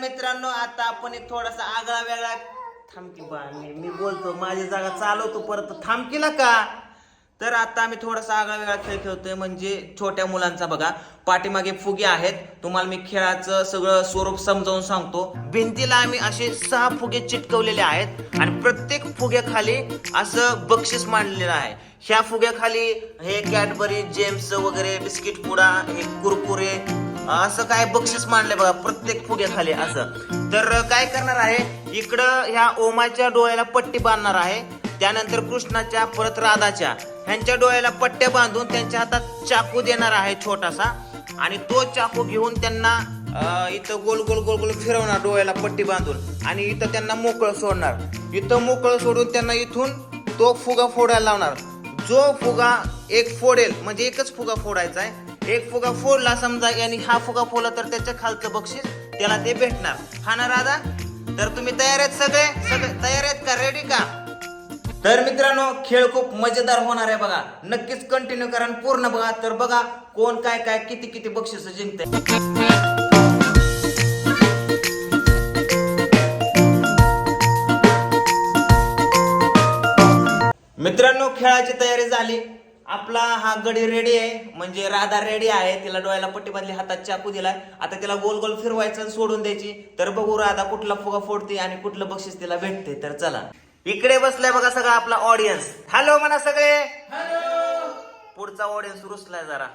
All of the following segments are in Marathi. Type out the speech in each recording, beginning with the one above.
मित्रांनो आता आपण एक थोडासा आगळा वेगळा थांबकी बा मी मी बोलतो माझी जागा चालवतो परत थांबकीला का तर आता आम्ही थोडासा आगळा वेगळा खेळ खेळतोय म्हणजे छोट्या मुलांचा बघा. पाठीमागे फुगे आहेत. तुम्हाला मी खेळाचं सगळं स्वरूप समजावून सांगतो. भिंतीला आम्ही असे सहा फुगे चिटकवलेले आहेत आणि प्रत्येक फुग्याखाली असं बक्षीस मांडलेलं आहे. ह्या फुग्याखाली हे कॅडबरी जेम्स वगैरे बिस्किट पुडा हे कुरकुरे असं काय बक्षीस मांडले बघा प्रत्येक फुग्याखाली असं. तर काय करणार आहे इकडं ह्या ओमाच्या डोळ्याला पट्टी बांधणार आहे त्यानंतर कृष्णाच्या परत राधाच्या. ह्यांच्या डोळ्याला पट्ट्या बांधून त्यांच्या हातात चाकू देणार आहे छोटासा. आणि तो चाकू घेऊन त्यांना इथं गोल गोल गोल गोल फिरवणार डोळ्याला पट्टी बांधून. आणि इथं त्यांना मोकळं सोडणार. इथं मोकळं सोडून त्यांना इथून तो फुगा फोडायला लावणार. जो फुगा एक फोडेल म्हणजे एकच फुगा फोडायचा आहे एक फुगा फोडला समजा आणि हा फुगा फोडला तर त्याच्या खालचं बक्षीस त्याला ते भेटणार. हा ना राधा? तर तुम्ही तयार आहेत सगळे? सगळे तयार आहेत का? रेडी का? तर मित्रांनो खेळ खूप मजेदार होणार आहे बघा. नक्कीच कंटिन्यू करा आणि पूर्ण बघा. तर बघा कोण काय काय किती किती बक्षीस जिंकते मित्रांनो खेळाची तयारी झाली. आपला हा गडी रेडी आहे. म्हणजे राधा रेडी आहे. तिला डोळ्याला पट्टी बांधली हातात चाकू दिलाय. आता तिला गोल गोल फिरवायचं आणि सोडून द्यायची. तर बघू राधा कुठला फुगा फोडते आणि कुठलं बक्षीस तिला भेटते. तर चला. इकडे बसलाय बघा सगळा आपला ऑडियन्स हॅलो म्हणा सगळे. पुढचा ऑडियन्स रुसलाय जरा.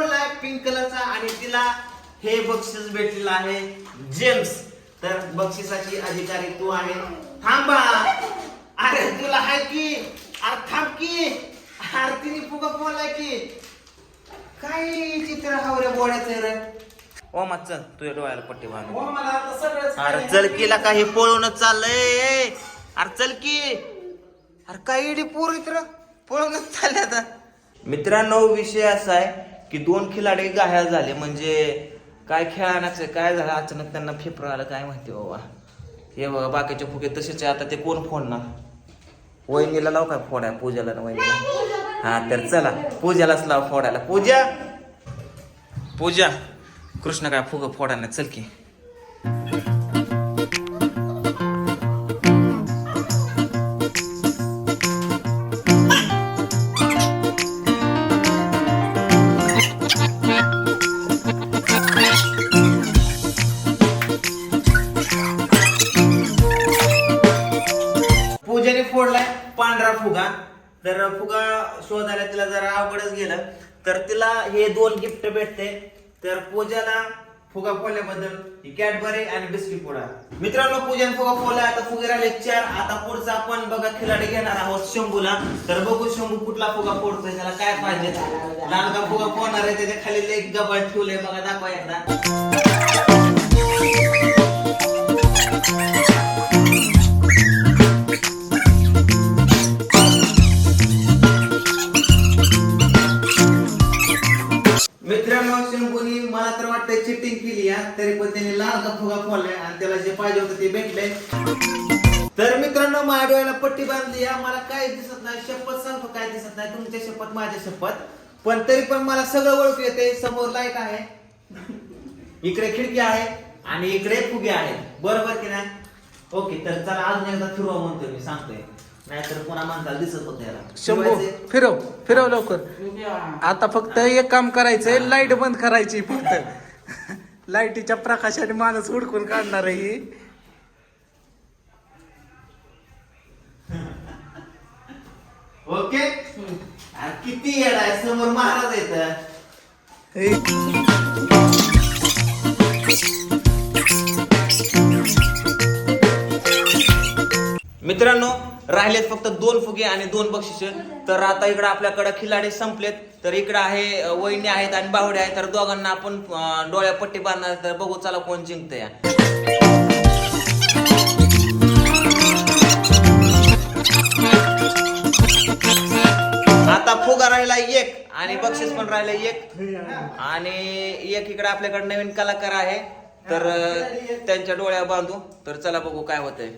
फुगा फोडलाय पिंक कलरचा आणि तिला हे बक्षीस भेटलेलं आहे जेम्स. तर बक्षिसाची अधिकारी तू आहे. थांबा. अरे तुला हाय की? अरे थांब की. अरे तिने फुगा फोडलाय की. काय चित्र हावऱ्या बोड्याचं रे? ओ मग चल तुझ्या डोळ्याला पट्टी बांध. हो मला आता सगळंच अरे चल कीला काही पळूनच चाललंय. अरे चल की. अरे काही पोर इतर पळूनच चालले आता. मित्रांनो विषय असा आहे की दोन खिलाडी घायल झाले म्हणजे काय खेळाण्याचं काय झालं? अचानक त्यांना फेफर आलं काय माहिती बाबा. हे बघा बाकीचे फुगे तसेच आता ते कोण फोडणार? वहिनीला लाव काय फोडाय पूजाला ना वहिनीला. हा तर चला. पूजालाच लाव फोडायला. पूजा! पूजा! कृष्ण काय फुग फोडायला चल की. पांढरा फुगा. तर फुगा शोधायला तिला जरा अवघडच गेलं. तर तिला हे दोन गिफ्ट भेटते. तर पूजाला फुगा फोल्याबद्दल ही कॅडबरी आणि बिस्किट पोडा. मित्रांनो पूजाने फुगा फोडला आता फुगे राहिले चार. आता पुढचा आपण बघा खिलाडी घेणार आहोत शंभूला. तर बघू शंभू कुठला फुगा फोडतोय त्याला काय पाहिजे. लालगा फुगा फोडणार आहे त्याच्याखाली एक गबाळ ठेवलंय बघा दाखवा एकदा. मला तर वाटतं चिटिंग केली आहे तरी पण त्यांनी लाल का फुगा फोडलाय आणि त्याला जे पाहिजे होतं ते भेटले तर मित्रांनो माझ्या डोळ्याला पट्टी बांधली आहे मला काय दिसत नाही शपथ सांगतो काय दिसत नाही. तुमच्या शपथ माझ्या शपथ. पण तरी पण मला सगळं ओळखू येते समोर लाइट आहे. इकडे खिडकी आहे आणि इकडे फुगे आहेत. बरोबर की नाही? ओके तर चला अजून एकदा फिरवा म्हणतोय मी सांगतोय. नाहीतर पुन्हा म्हणता दिसत होत याला. शंभू फिरवायचे? फिरव फिरव लवकर. आता फक्त एक काम करायचंय लाइट बंद करायची फक्त. लाईटीच्या प्रकाशाने माणूस हुडकून काढणार आहे ही. ओके. किती येड आहे समोर महाराज येत मित्रांनो राहिलेत फक्त दोन फुगे आणि दोन बक्षिस. तर आता इकडे आपल्याकडे खिलाडी संपलेत. तर इकडे आहे वहिनी आहेत आणि बावडे आहेत. तर दोघांना आपण डोळ्या पट्टी बांधणार तर बघू चला कोण जिंकत या आता फुगा राहिला एक आणि बक्षीस पण राहिलं एक. आणि एक इकडे आपल्याकडे नवीन कलाकार आहे. तर त्यांच्या डोळ्या बांधू. तर चला बघू काय होतंय.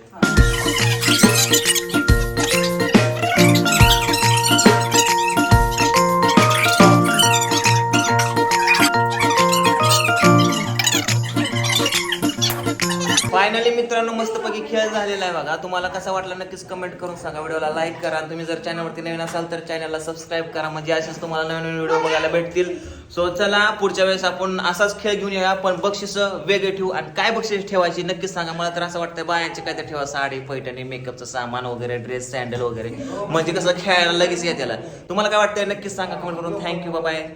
मित्रांनो मस्तपैकी खेळ झालेला आहे बघा. तुम्हाला कसा वाटला नक्कीच कमेंट करून सांगा. व्हिडिओला लाईक करा आणि तुम्ही जर चॅनलवरती नवीन असाल तर चॅनलला सबस्क्राईब करा. म्हणजे असेच तुम्हाला नवीन नवीन व्हिडिओ बघायला भेटतील. सो चला पुढच्या वेळेस आपण असाच खेळ घेऊन येऊया. पण बक्षीस वेगळे ठेवू आणि काय बक्षीस ठेवायची नक्कीच सांगा. मला तर असं वाटतं बायांचे काय तर ठेवा. साडी पैठणी मेकअपचं सामान वगैरे ड्रेस सँडल वगैरे. म्हणजे कसं खेळायला लगेच येत्याला तुम्हाला काय वाटतंय नक्कीच सांगा. कमेंट करून. Thank you bye